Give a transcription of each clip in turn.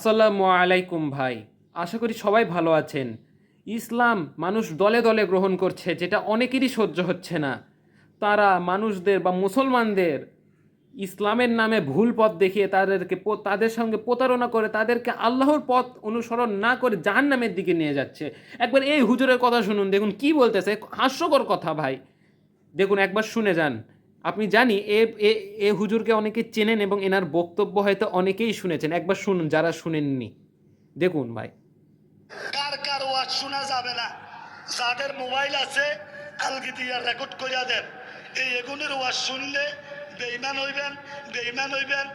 আসসালামু আলাইকুম ভাই। আশা করি সবাই ভালো আছেন। ইসলাম মানুষ দলে দলে গ্রহণ করছে, যেটা অনেকেরই সহ্য হচ্ছে না। তারা মানুষদের বা মুসলমানদের ইসলামের নামে ভুল পথ দেখিয়ে তাদেরকে তাদের সঙ্গে প্রতারণা করে তাদেরকে আল্লাহর পথ অনুসরণ না করে জাহান্নামের দিকে নিয়ে যাচ্ছে। একবার এই হুজুরের কথা শুনুন, দেখুন কি বলতেছে। হাস্যকর কথা ভাই। দেখুন, একবার শুনে যান। আপনি জানি এ এ- হুজুরকে অনেকে চেনেন এবং এনার বক্তব্য হয়তো অনেকেই শুনেছেন। একবার শুনুন যারা শুনেননি। দেখুন ভাই। কার কার ওয়াজ শোনা যাবে না? যাদের মোবাইল আছে আলগি দিয়া রেকর্ড করিয়া দেন। এই এগুনের ওয়াজ শুনলে বেইমান হইবেন বেইমান হইবেন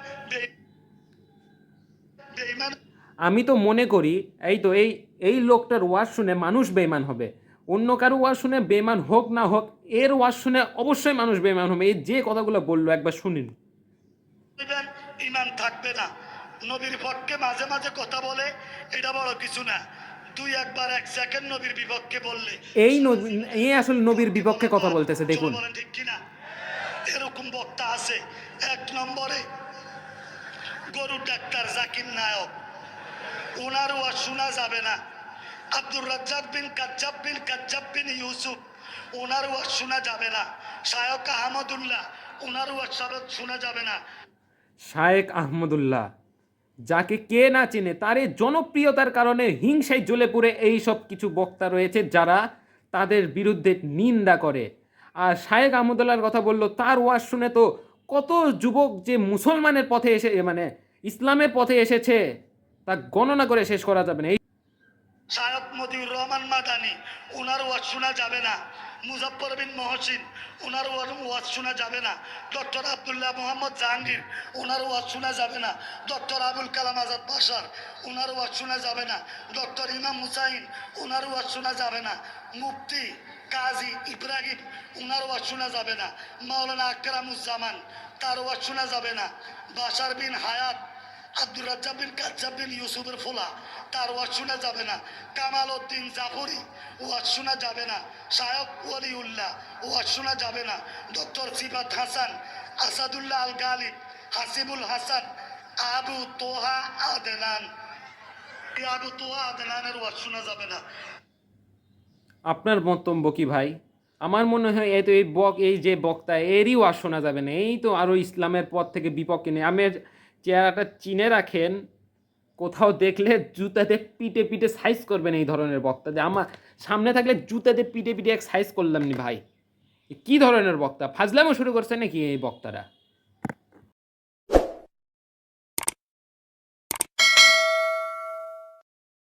বেইমান আমি তো মনে করি এই তো এই এই লোকটার ওয়াজ শুনে মানুষ বেইমান হবে। অন্য কারও ওয়াজ শুনে বেমান হোক না হোক এর ওয়াজ শুনে অবশ্যই মানুষ বেমান হবে। এই যে কথাগুলো বলল একবার শুনিন। ইমান থাকবে না। নবীর পক্ষে মাঝে মাঝে কথা বলে এটা বড় কিছু না। দুই একবার এক সেকেন্ড নবীর বিপক্ষে বললে। এই এই আসলে নবীর বিপক্ষে কথা বলতেছে দেখুন। ঠিক কিনা? এরকম বক্তা আছে এক নম্বরে গরুর ডাক্তার জাকির নায়ক। ওনার ওয়াজ শোনা যাবে না। আব্দুর রাজ্জাক বিন কাজ্জাব বিন কাজ্জাব বিন ইউসুফ ওনার ওয়াজ শোনা যাবে না। শায়ক আহমদুল্লাহ ওনার ওয়াজ সাবেক শোনা যাবে না। শায়েক আহমদুল্লাহ, যাকে কে না চেনে তার এই জনপ্রিয়তার কারণে হিংসায় জ্বলে পড়ে এই সব কিছু বক্তা রয়েছে যারা তাদের বিরুদ্ধে নিন্দা করে। আর শায়েক আহমদুল্লাহর কথা বলল, তার ওয়াজ শুনে তো কত যুবক যে মুসলমানের পথে এসে মানে ইসলামের পথে এসেছে, তা গণনা করে শেষ করা যাবে না। শায়ক মদিউর রহমান মাদানি ওনার ওয়াজ শোনা যাবে না। মুজাফর বিন মহসিন ওনার ওয়াজ শোনা যাবে না। ডক্টর আবদুল্লাহ মোহাম্মদ জাহাঙ্গীর ওনার ওয়াজ শোনা যাবে না। ডক্টর আবুল কালাম আজাদ বাসার ওনার ওয়াজ শোনা যাবে না। ডক্টর ইমাম হুসাইন ওনার ওয়াজ শোনা যাবে না। মুফতি কাজী ইব্রাহিম ওনার ওয়াজ শোনা যাবে না। মাওলানা আকরামুজ্জামান, তার ওয়াজ শোনা যাবে না। বাসার বিন হায়াত আব্দুর রাজ্জাক বিন ইউসুফের ফোলা। তার ওয়াজ শোনা যাবে না। কামাল উদ্দিন জাফরি, ওয়াজ শোনা যাবে না। শায়ক ওয়ালিউল্লাহ, ওয়াজ শোনা যাবে না। ডক্টর সিফাত হাসান, আসাদুল্লাহ আল গালিব, হাসিবুল হাসান, আবু তোহা আদনান। আবু তোহা আদনানের ওয়াজ শোনা যাবে না। আপনার মন্তব্য কি ভাই? আমার মনে হয় এই তো এই বক এই যে বক্তা, এরই ওয়াজ শোনা যাবে না। এই তো আরও ইসলামের পথ থেকে বিপক্ষে নেই। আমি চেহারাটা চিনে রাখেন, কোথাও দেখলে জুতাতে পিটে পিটে সাইজ করবেন এই ধরনের বক্তা। যে আমার সামনে থাকলে জুতাতে পিটে পিটে এক সাইজ করলাম নি ভাই। কি ধরনের বক্তা? ফাজলামও শুরু করছে নাকি এই বক্তারা?